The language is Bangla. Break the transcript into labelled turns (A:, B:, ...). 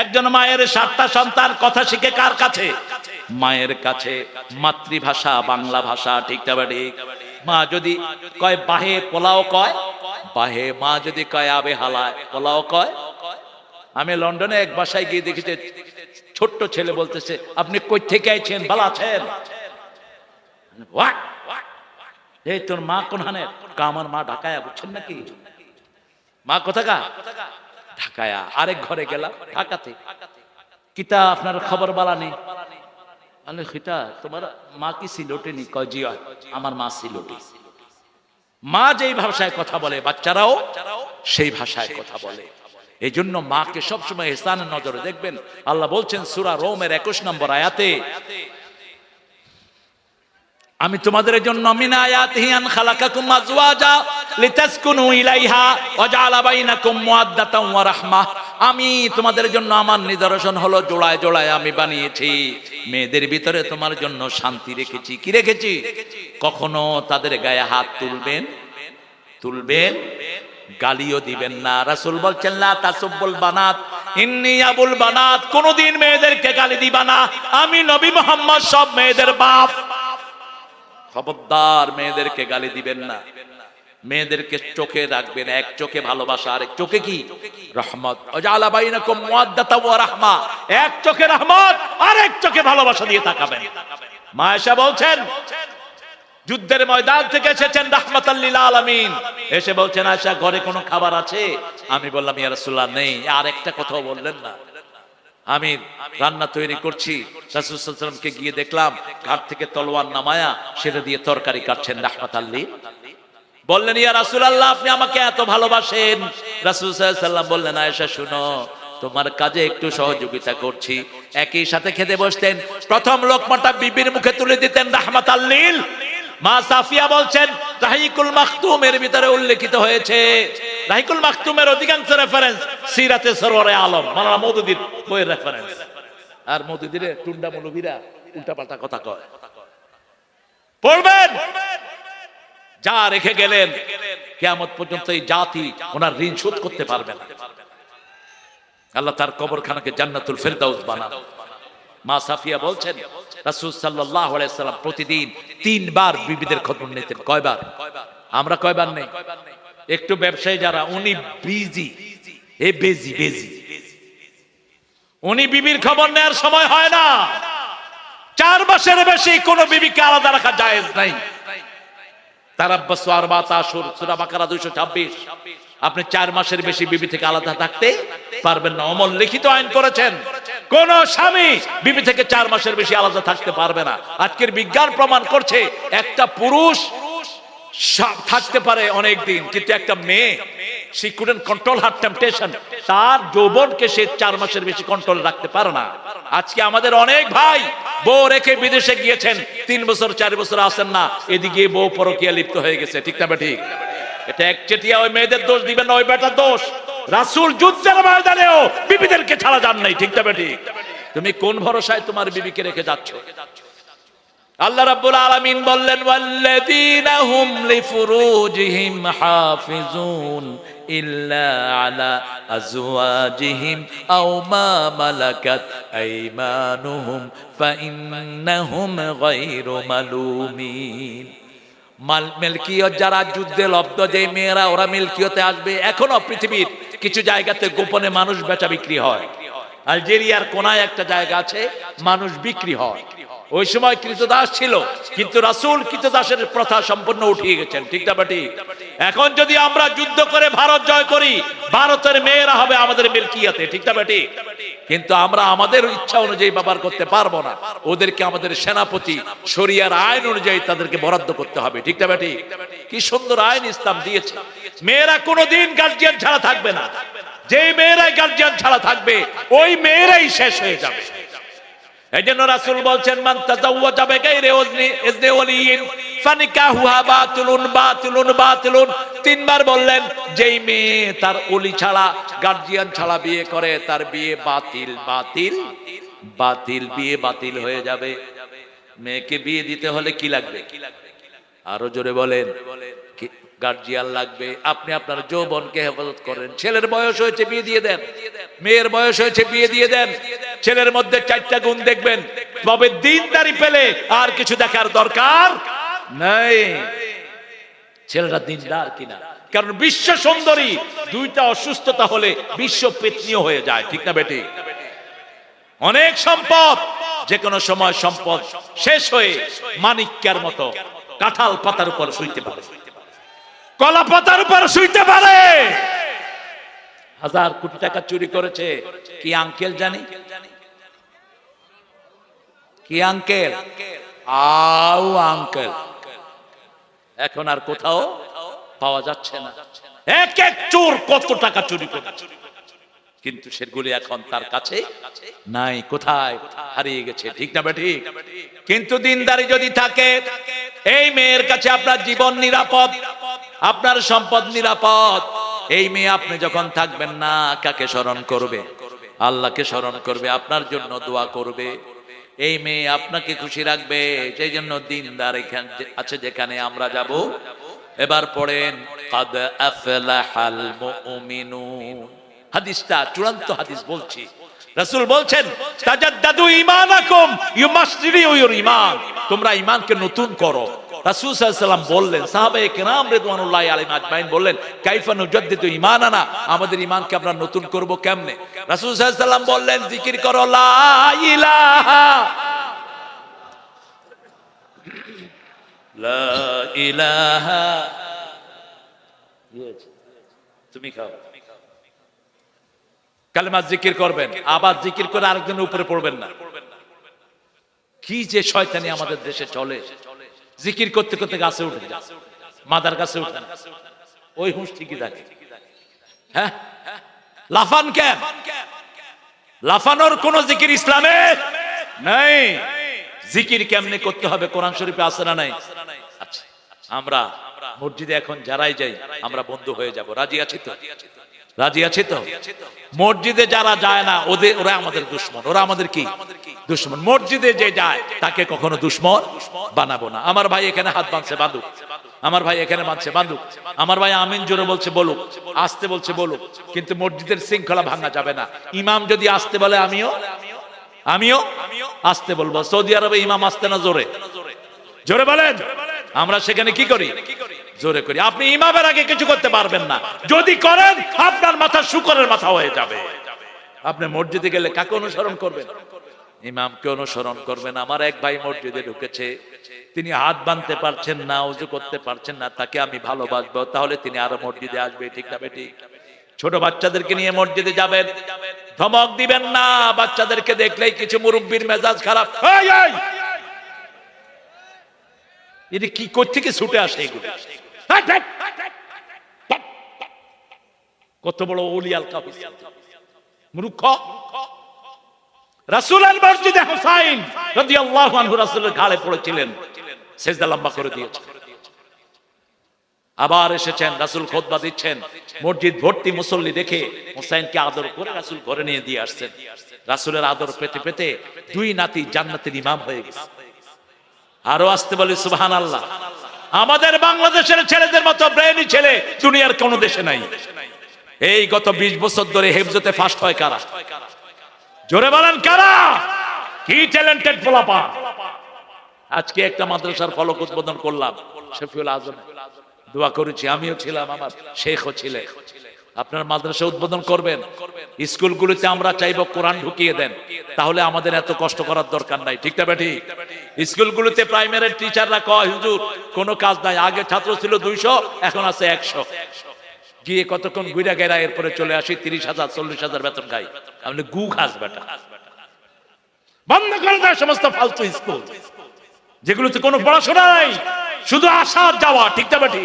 A: একজন মায়ের সাতটা সন্তান কথা শিখে কার কাছে? মায়ের কাছে মাতৃভাষা, বাংলা ভাষা, ঠিক ঠিক মা যদি কয়, বাহে পোলাও কয়? বাহে মা যদি কয়, আবে হালায় পোলাও কয়? আমি লন্ডনে এক বাসায় গিয়ে দেখেছি ছোট্ট ছেলে বলতেছে, আপনি কই থেকে আইছেন? ভালো আছেন? এই তোর মা কোন হানে আমার মা ঢাকায়, বুঝছেন নাকি? মা কোথাকা ঢাকায়া। আরেক ঘরে গেলাম। ঢাকাতে। কিতা আপনার খবর বালা নেই। আলে খিতা তোমার মা কি সিলোটে নি কয় জি হয়, আমার মা সিলোটে মা যেই ভাষায় কথা বলে বাচ্চারাও সেই ভাষায় কথা বলে। এই জন্য মাকে সবসময় নজরে দেখবেন। আল্লাহ বলছেন সুরা রোমের একুশ নম্বর আয়াতে আমি তোমাদের জন্য মিন আয়াতিহি আন খালাকাকুম আজওয়াজা। লিতাসকুনু ইলাইহা ওয়া বাইনাকুম মুআদ্দাতান ওয়া আমি তোমাদের জন্য আমার নিদর্শন হলো জোড়ায় জোড়ায় আমি বানিয়েছি। মেয়েদের ভিতরে তোমার জন্য শান্তি রেখেছি। কি রেখেছি? কখনো তাদের গায়ে হাত তুলবেন তুলবেন, গালিও দিবেন না। রাসূল বলছেন, লা তাসুবুল বানাত। ইন্নি আবুল বানাত। কোনদিন মেয়েদেরকে গালি দিবা না। আমি নবী মোহাম্মদ, সব মেয়েদের বাপ। খবরদার মেয়েদেরকে গালি দিবেন না। মেয়েদেরকে চোখে রাখবেন, এক চোখে ভালোবাসা, আরেক চোখে কি? রহমত। রাহমা। এক চোখে রহমত, আরেক চোখে ভালোবাসা দিয়ে তাকাবেন। মা এসে বলছেন, যুদ্ধের ময়দান থেকে এসেছেন রাহমাতাল্লিল আলামিন। এসে বলছেন আয়সা ঘরে কোনো খাবার আছে? আমি বললাম, ইয়া রাসূলুল্লাহ, নেই। আর একটা কথাও বললেন না। আমি রান্না তৈরি করছি। রাসুলকে গিয়ে দেখলাম কাঠ থেকে তলোয়ার নামায়া সেটা দিয়ে তরকারি কাটছেন রাহমাত আল্লি বললেন, ইয়া রাসুল আল্লাহ আপনি আমাকে এত ভালোবাসেন। রাসুল সাল্লাম বললেন, আয়েশা, শুনো, তোমার কাজে একটু সহযোগিতা করছি। একই সাথে খেতে বসতেন। প্রথম লোকমাটা বিবির মুখে তুলে দিতেন, রাহমাত আল্লিল মা সাফিয়া বলছেন, রাহিকুল মাখতুম এর ভিতরে উল্লেখিত হয়েছে। রাহিকুল মাখতুমের অধিকাংশ রেফারেন্স সিরাতে সরোয়ারে আলম, মাওলানা মওদুদির বইয়ের রেফারেন্স আর মওদুদিরে টুন্ডা মৌলভীরা উল্টাপাল্টা কথা কয়। পড়বেন? যা রেখে গেলেন, কিয়ামত পর্যন্ত এই জাতি ওনার ঋণ শোধ করতে পারবে না। আল্লাহ তার কবরখানাকে জান্নাতুল ফেরদাউস বানান। মা সাফিয়া বলছেন, রাসূল সাল্লাল্লাহু আলাইহি সাল্লাম প্রতিদিন তিনবার বিবিদের খবর নিতেন। কয়বার? আমরা কয়বার নেই? একটু ব্যবসায়ী যারা, উনি বিজি এ বেজি বেজি উনি বিবির খবর নেওয়ার সময় হয় না। চার মাসের বেশি কোনো বিবিকে আলাদা রাখা জায়েজ নাই। তারাব্বাসু বাকারা 226 আপনি চার মাসের বেশি বিবি থেকে আলাদা থাকতে পারবেন না। লিখিত আইন করেছেন। কোন স্বামী বিবি থেকে চার মাসের বেশি আলাদা থাকতে পারবে না। আজকের বিজ্ঞান প্রমাণ করছে, একটা পুরুষ থাকতে পারে অনেক দিন কিন্তু একটা মেয়ে সে কুডেন্ট কন্ট্রোল হার টেম্পটেশন তার যৌবনকে সে চার মাসের বেশি কন্ট্রোল রাখতে পারে না। আজকে আমাদের অনেক ভাই বউ রেখে বিদেশে গিয়েছেন। তিন বছর, চার বছর আসেন না। এদিকে বউ পরকিয়া লিপ্ত হয়ে গেছে। ঠিক না ঠিক এটা একচেটিয়া ওই মেয়েদের দোষ দিবেন না, ওই বেটার দোষ। রাসূল যুদ্ধের ময়দানেও বিবিদেরকে ছাড়া যান নাই। ঠিক না ঠিক তুমি কোন ভরসায় তোমার বিবিকে রেখে যাচ্ছ? আল্লাহ রাব্বুল আলামিন বললেন, ওয়াল্লাযীনা হুম লিফুরুজিহিম হাফিজুন ইল্লা আলা আজওয়াজিহিম আও মা মালাকাত আইমানুহুম ফাইন্নাহুম গায়রু মালুমিন। মাল, মিলকিয়ত যারা যুদ্ধে লব্ধ যে মেয়েরা ওরা মিলকিয়তে আসবে, এখনও পৃথিবীর কিছু জায়গাতে গোপনে মানুষ বেচা বিক্রি হয়। আলজেরিয়ার কোনায় একটা জায়গা আছে, মানুষ বিক্রি হয়। ওই সময় কৃতদাস ছিল, কিন্তু রাসূল কৃতদাসের প্রথা সম্পূর্ণ উঠিয়ে গেছেন, ঠিক না বাটি এখন যদি আমরা যুদ্ধ করে ভারত জয় করি, ভারতের মেয়েরা হবে আমাদের মিল্কিয়াতে, ঠিক না বাটি কিন্তু আমরা আমাদের ইচ্ছা অনুযায়ী ব্যবহার করতে পারব না। ওদেরকে আমাদের সেনাপতি শরিয়ার আইন অনুযায়ী তাদেরকে বরাদ্দ করতে হবে, ঠিক না বাটি কি সুন্দর আইন ইসলাম দিয়েছে। মেয়েরা কোনোদিন গার্জিয়ান ছাড়া থাকবে না। যে মেয়েরাই গার্জিয়ান ছাড়া থাকবে, ওই মেয়েরাই শেষ হয়ে যাবে। তিনবার বললেন, যেই মেয়ে তার ওলি ছাড়া গার্জিয়ান ছাড়া বিয়ে করে, তার বিয়ে বাতিল বাতিল বাতিল, বিয়ে বাতিল হয়ে যাবে। মেয়েকে বিয়ে দিতে হলে কি লাগবে? আরও জোরে বলেন গার্জিয়ান লাগবে, আপনি আপনার যৌবনকে হেফাজত করেন। ছেলের বয়স হয়েছে, বিয়ে দিয়ে দেন। মেয়ের বয়স হয়েছে, বিয়ে দিয়ে দেন। ছেলের মধ্যে চারটা গুণ দেখবেন। তবে দিনদারি পেলে আর কিছু দেখার দরকার নাই। ছেলেটা দিনদার কিনা? কারণ বিশ্ব সুন্দরী দুইটা অসুস্থতা হলে বিশ্ব পেতনীয় হয়ে যায়, ঠিক না বেটি? অনেক সম্পদ যে কোনো সময় সম্পদ শেষ হয়ে মানিক্যার মতো কাঁঠাল পাতার উপর শুইতে পারে। কলা পাতার উপর শুইতে পারে। হাজার কোটি টাকা চুরি করেছে। কি আঙ্কেল জানি? কি আঙ্কেল? আউ আঙ্কেল। এখন আর কোথাও পাওয়া যাচ্ছে না। এক এক চোর কত টাকা চুরি করেছে কিন্তু সেগুলি এখন তার কাছে নাই কোথায়? হারিয়ে গেছে। ঠিক না ঠিক কিন্তু দিনদারি যদি থাকে এই মেয়ের কাছে আপনার জীবন নিরাপদ। আপনার সম্পদ নিরাপদ। এই মেয়ে আপনি যখন থাকবেন না, কাকে স্মরণ করবে? আল্লাহকে স্মরণ করবে, আপনার জন্য দোয়া করবে। এই মেয়ে আপনাকে খুশি রাখবে, সেই জন্য দিনদার এখানে আছে যেখানে আমরা যাব। এবার পড়েন, কাদ আফলাহাল মুমিনুন। হাদিসটা, চূড়ান্ত হাদিস বলছি। রাসূল বলছেন, তাজাদ্দাদু ঈমানাকুম ইউ মাস্ট রিনিউ ইউর ঈমান। তোমরা ঈমানকে নতুন করো। রাসূল ওয়াসাল্লাম বললেন, সাহাবায়ে কেরাম রিদওয়ানুল্লাহি আলাইহিম আজমাইন বললেন, কাইফা নুজাদ্দিদু ঈমানানা? আমাদের ঈমানকে আমরা নতুন করব কেমনে? রাসূল বললেন, জিকির করো, লা ইলাহা তুমি খাও। কালেমা জিকির করবেন, আবার জিকির করে আরেকজনের উপরে পড়বেন না। কি যে শয়তানি আমাদের দেশে চলে। জিকির করতে করতে গাছে উঠে মাদার গাছে উঠে ওই হুঁশ ঠিকই থাকে। হ্যাঁ? লাফান কেন লাফানোর কোন জিকির ইসলামে নাই। জিকির কেমনে করতে হবে? কোরআন শরীফে আছে না নাই? আচ্ছা আমরা মসজিদে এখন যারাই যাই, আমরা বন্ধু হয়ে যাব। রাজি আছি তো? রাজি আছে তো? মসজিদে যারা যায় না, ওদের ওরা আমাদের দুশ্মন। ওরা আমাদের কি? দুশ্মন মসজিদে যে যায়, তাকে কখনো দুশ্মন বানাবো না। আমার ভাই এখানে হাত বাঁধছে, বাঁধুক। আমার ভাই এখানে বাঁধছে, বাঁধুক। আমার ভাই আমিন জোরে বলছে, বলুক। আসতে বলছে, বলুক। কিন্তু মসজিদের শৃঙ্খলা ভাঙা যাবে না। ইমাম যদি আসতে বলে, আমিও? আমিও? আসতে বলব। সৌদি আরবে ইমাম আসতে না জোরে? জোরে বলেন। আমরা সেখানে কি করি? জোরে করি। আপনি ইমামের আগে কিছু করতে পারবেন না। যদি করেন, আপনার মাথা শুকরের মাথা হয়ে যাবে। আপনি মসজিদে গেলে কাকে অনুসরণ করবেন? ইমামকে অনুসরণ করবেন। আমার এক ভাই মসজিদে ঢুকেছে। তিনি হাত বাঁধতে পারছেন না, উজু করতে পারছেন না, তাকে আমি ভালোবাসবো। তাহলে তিনি আরও মসজিদে আসবে, ঠিক না বেটি? ছোট বাচ্চাদেরকে নিয়ে মসজিদে যাবেন। ধমক দিবেন না, বাচ্চাদেরকে দেখলেই কিছু মুরব্বীর মেজাজ খারাপ! এটি কি থেকে ছুটে আসে এগুলো। কত বড় ওলিয়াল কাবিজ মূর্খ! রাসূলের মসজিদে হুসাইন রাদিয়াল্লাহু আনহু রাসূলের ঘাড়ে পড়েছিলেন। লম্বা করে আবার এসেছেন, রাসূল খুতবা দিচ্ছেন। মসজিদ ভর্তি মুসল্লি দেখে হুসাইনকে আদর করে রাসূল ঘরে নিয়ে দিয়ে আসছেন। রাসূলের আদর পেতে পেতে দুই নাতি জান্নাতের ইমাম হয়ে গেছে। আরও আসতে বলি সুবহান আল্লাহ আমাদের বাংলাদেশের ছেলেদের মতো ব্রেনি ছেলে দুনিয়ার কোন দেশে নাই। এই গত ২০ বছর ধরে হেফজতে ফার্স্ট হয় কারা? জোরে বলেন, কারা? কি ট্যালেন্টেড পোলাপা আজকে একটা মাদ্রাসার ফলক উদ্বোধন করলাম, শফিউল আজম। দোয়া করেছি, আমিও ছিলাম আমার, শেখও ছিলেন আপনার মাদ্রাসা উদ্বোধন করবেন, স্কুলগুলোতে আমরা চাইব কোরআন ঢুকিয়ে দেন। তাহলে আমাদের এত কষ্ট করার দরকার নাই, ঠিক না বেটি স্কুলগুলোতে প্রাইমারি টিচাররা কয়, হুজুর, কোনো কাজ নাই, আগে ছাত্র ছিল দুইশো, এখন আছে একশো। গিয়ে কতক্ষণ গুইরা গেরা এরপরে চলে আসি তিরিশ হাজার, চল্লিশ হাজার বেতন খাই। আপনি গু খাস বেটা। বন্ধ করে দেয় সমস্ত ফালতু স্কুল। যেগুলোতে কোনো পড়াশোনা নাই, শুধু আসা যাওয়া, ঠিক না বেটি